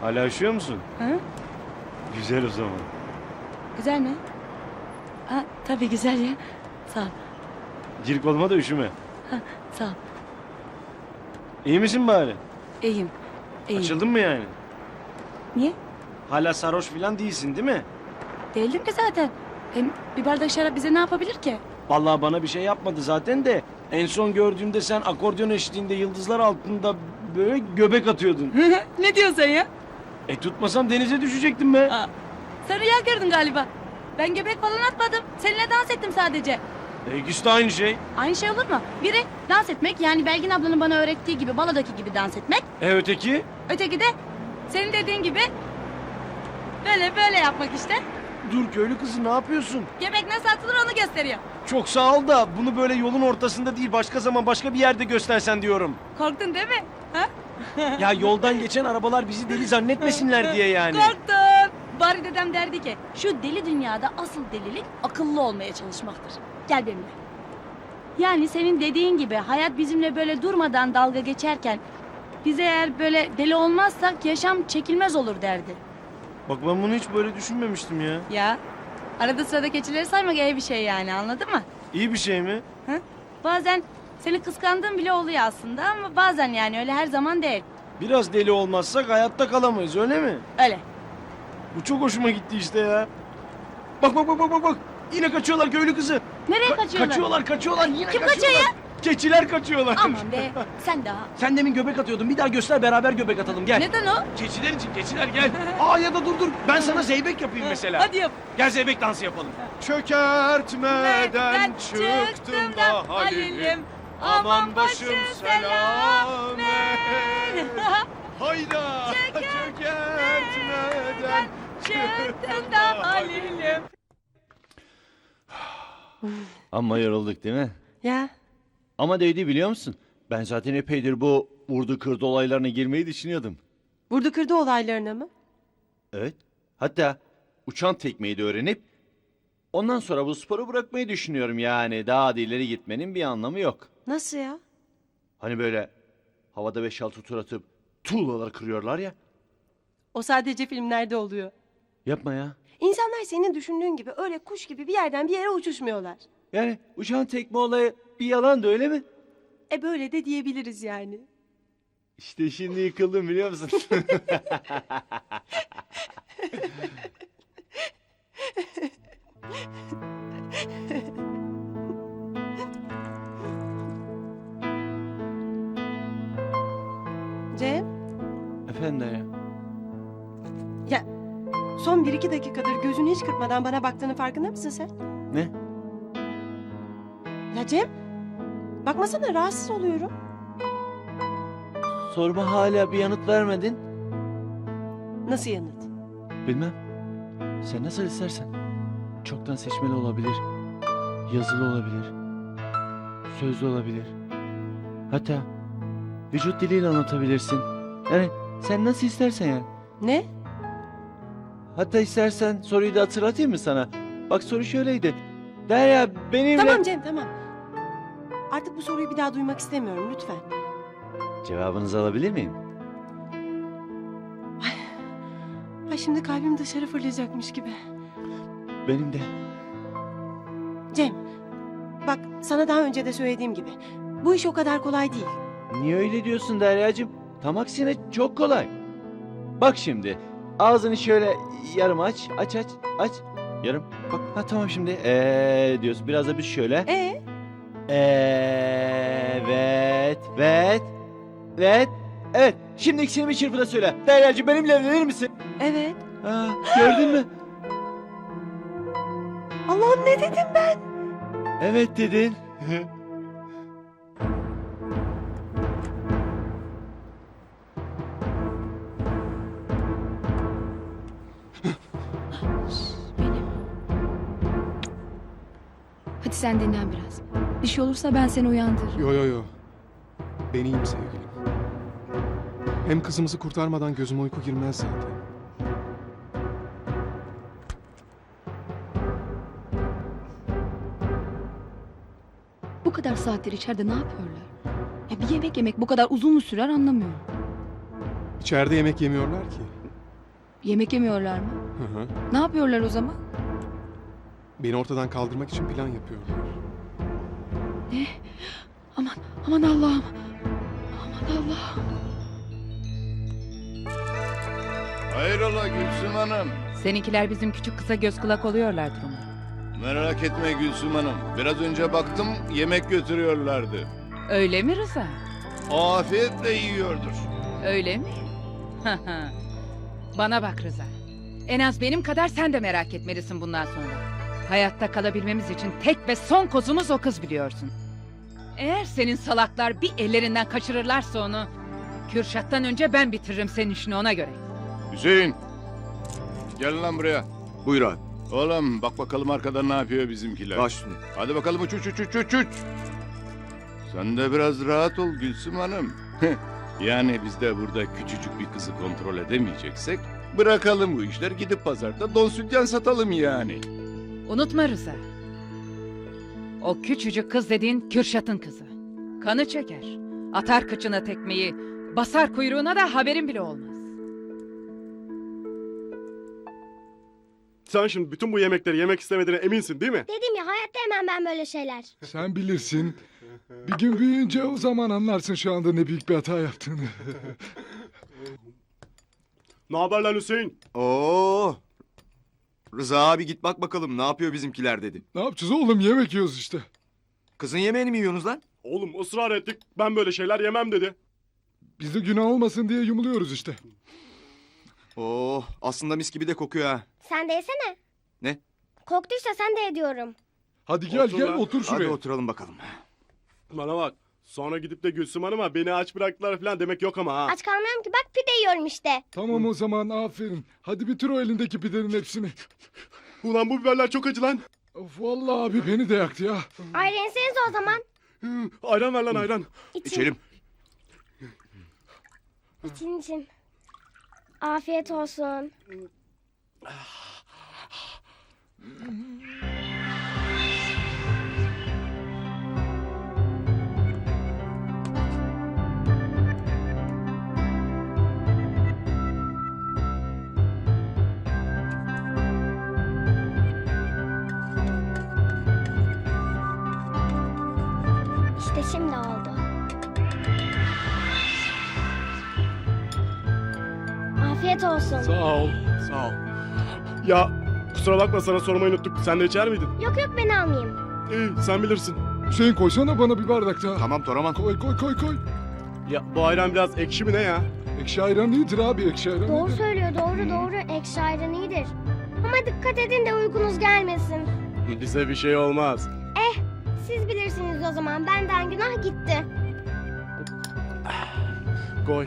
Hala üşüyor musun? Hı? Güzel o zaman. Güzel mi? Ha, tabii güzel ya. Sağ ol. Cirik olma da üşüme. Sağ ol. İyi misin bari? İyiyim. İyiyim. Açıldın mı yani? Niye? Hala sarhoş falan değilsin değil mi? Değildim ki zaten. Hem bir bardak şarap bize ne yapabilir ki? Vallahi bana bir şey yapmadı zaten de. En son gördüğümde sen akordeon eşliğinde yıldızlar altında böyle göbek atıyordun. ne diyorsun sen ya? E tutmasam denize düşecektim be. Aa, sen rüya gördün galiba. Ben göbek falan atmadım. Seninle dans ettim sadece. E ikisi de aynı şey. Aynı şey olur mu? Biri dans etmek yani Belgin ablanın bana öğrettiği gibi baladaki gibi dans etmek. E öteki? Öteki de senin dediğin gibi böyle böyle yapmak işte. Dur köylü kızı ne yapıyorsun? Göbek nasıl atılır onu gösteriyor. Çok sağ ol da bunu böyle yolun ortasında değil başka zaman başka bir yerde göstersen diyorum. Korktun değil mi? Ha? Ya yoldan geçen arabalar bizi deli zannetmesinler diye yani. Korktun. Bari dedem derdi ki şu deli dünyada asıl delilik akıllı olmaya çalışmaktır. Gel benimle. Yani senin dediğin gibi hayat bizimle böyle durmadan dalga geçerken biz eğer böyle deli olmazsak yaşam çekilmez olur derdi. Bak ben bunu hiç böyle düşünmemiştim ya. Ya arada sırada keçileri saymak iyi bir şey yani anladın mı? İyi bir şey mi? Bazen seni kıskandığım bile oluyor aslında ama bazen yani öyle her zaman değil. Biraz deli olmazsak hayatta kalamayız öyle mi? Öyle. Bu çok hoşuma gitti işte ya. Bak bak bak bak bak bak. Yine kaçıyorlar köylü kızı. Nereye Ka- kaçıyorlar? Kaçıyorlar kaçıyorlar yine Kim kaçıyorlar. kaçıyor Keçiler kaçıyorlar. Aman be sen daha. Sen demin göbek atıyordun. Bir daha göster beraber göbek atalım gel. Neden o? Keçiler için keçiler gel. Aa ya da dur dur. Ben sana zeybek yapayım mesela. Hadi yap. Gel zeybek dansı yapalım. Çökertmeden çıktım da Halil'im Aman başım selamet Hayda çökertmeden Çıktım da Halil'im Amma yorulduk değil mi? Ya Ama değdi biliyor musun? Ben zaten epeydir bu vurdu kırdı olaylarına girmeyi düşünüyordum. Vurdu kırdı olaylarına mı? Evet. Hatta uçan tekmeyi de öğrenip ondan sonra bu sporu bırakmayı düşünüyorum yani. Daha da ileri gitmenin bir anlamı yok. Nasıl ya? Hani böyle havada 5-6 tur atıp tuğlalar kırıyorlar ya. O sadece filmlerde oluyor. Yapma ya. İnsanlar senin düşündüğün gibi öyle kuş gibi bir yerden bir yere uçuşmuyorlar. Yani uçan tekme olayı bir yalan da öyle mi? E böyle de diyebiliriz yani. İşte şimdi yıkıldım biliyor musun? Cem, Efendim ya. son bir iki dakikadır gözünü hiç kırpmadan bana baktığının farkında mısın sen? Ne? Ya Cem, bakmasana rahatsız oluyorum. Sorma hala bir yanıt vermedin. Nasıl yanıt? Bilmem. Sen nasıl istersen. Çoktan seçmeli olabilir. Yazılı olabilir. Sözlü olabilir. Hatta vücut diliyle anlatabilirsin. Yani sen nasıl istersen yani. Ne? Hatta istersen soruyu da hatırlatayım mı sana? Bak soru şöyleydi. Derya benimle... Tamam Cem, tamam. Artık bu soruyu bir daha duymak istemiyorum lütfen. Cevabınızı alabilir miyim? Ay şimdi kalbim dışarı fırlayacakmış gibi. Benim de. Cem, bak sana daha önce de söylediğim gibi. Bu iş o kadar kolay değil. Niye öyle diyorsun Derya'cığım? Tam aksine çok kolay. Bak şimdi. Ağzını şöyle yarım aç. Aç aç aç. Yarım. Bak ha tamam şimdi. Eee diyorsun. Biraz da biz şöyle. E Evet. Evet. Evet. Evet. Şimdi ikisini bir çırpıda söyle. Derya'cığım benimle evlenir misin? evet. Ha, gördün mü? Allah'ım ne dedim ben? Evet dedin. Benim. Hadi sen dinlen biraz. Bir şey olursa ben seni uyandırırım. Yo yo yo. Ben iyiyim sevgilim. Hem kızımızı kurtarmadan gözüme uyku girmez zaten. Bu kadar saattir içeride ne yapıyorlar? Ya bir yemek yemek bu kadar uzun mu sürer anlamıyorum. İçeride yemek yemiyorlar ki. Yemek yemiyorlar mı? Hı hı. Ne yapıyorlar o zaman? Beni ortadan kaldırmak için plan yapıyorlar. Aman, aman Allah'ım. Aman Allah'ım. Hayrola Gülsüm Hanım? Seninkiler bizim küçük kısa göz kulak oluyorlardır umarım. Merak etme Gülsüm Hanım. Biraz önce baktım yemek götürüyorlardı. Öyle mi Rıza? Afiyetle yiyordur. Öyle mi? Bana bak Rıza. En az benim kadar sen de merak etmelisin bundan sonra. Hayatta kalabilmemiz için tek ve son kozumuz o kız biliyorsun. Eğer senin salaklar bir ellerinden kaçırırlarsa onu... Kürşat'tan önce ben bitiririm senin işini ona göre. Hüseyin. Gel lan buraya. Buyur abi. Oğlum bak bakalım arkada ne yapıyor bizimkiler. Baş üstüne. Hadi bakalım uç uç uç uç uç uç. Sen de biraz rahat ol Gülsüm Hanım. yani biz de burada küçücük bir kızı kontrol edemeyeceksek... Bırakalım bu işler gidip pazarda don sütyen satalım yani. Unutma Rıza. O küçücük kız dediğin Kürşat'ın kızı. Kanı çeker. Atar kıçına tekmeyi. Basar kuyruğuna da haberin bile olmaz. Sen şimdi bütün bu yemekleri yemek istemediğine eminsin değil mi? Dedim ya hayatta yemem ben böyle şeyler. Sen bilirsin. Bir gün büyüyünce o zaman anlarsın şu anda ne büyük bir hata yaptığını. Ne haber lan Hüseyin? Oo. Rıza abi git bak bakalım ne yapıyor bizimkiler dedi. ne yapacağız oğlum yemek yiyoruz işte. Kızın yemeğini mi yiyorsunuz lan? Oğlum ısrar ettik. Ben böyle şeyler yemem dedi. Biz de günah olmasın diye yumuluyoruz işte. Oo aslında mis gibi de kokuyor ha. Sen de yesene. Ne? Korktuysa sen de ediyorum. Hadi gel Otur gel lan. otur Hadi şuraya. oturalım bakalım. Bana bak. Sonra gidip de Gülsüm Hanım'a beni aç bıraktılar falan demek yok ama ha. Aç kalmıyorum ki bak pide yiyorum işte. Tamam o zaman aferin. Hadi bitir o elindeki pidenin hepsini. Ulan bu biberler çok acı lan. Of vallahi abi beni de yaktı ya. Ayrı yeseniz o zaman. Hı, Ayran ver lan ayran. İçin. İçelim. İçin için. Afiyet olsun. Afiyet olsun. Sağ ol. Sağ ol. Ya kusura bakma sana sormayı unuttuk. Sen de içer miydin? Yok yok ben almayayım. İyi sen bilirsin. Hüseyin koysana bana bir bardak daha. Tamam Toraman. Koy koy koy koy. Ya bu ayran biraz ekşi mi ne ya? Ekşi ayran iyidir abi ekşi ayran Doğru iyidir. söylüyor doğru doğru. Ekşi ayran iyidir. Ama dikkat edin de uykunuz gelmesin. Bize bir şey olmaz. Siz bilirsiniz o zaman. Benden günah gitti. Koy.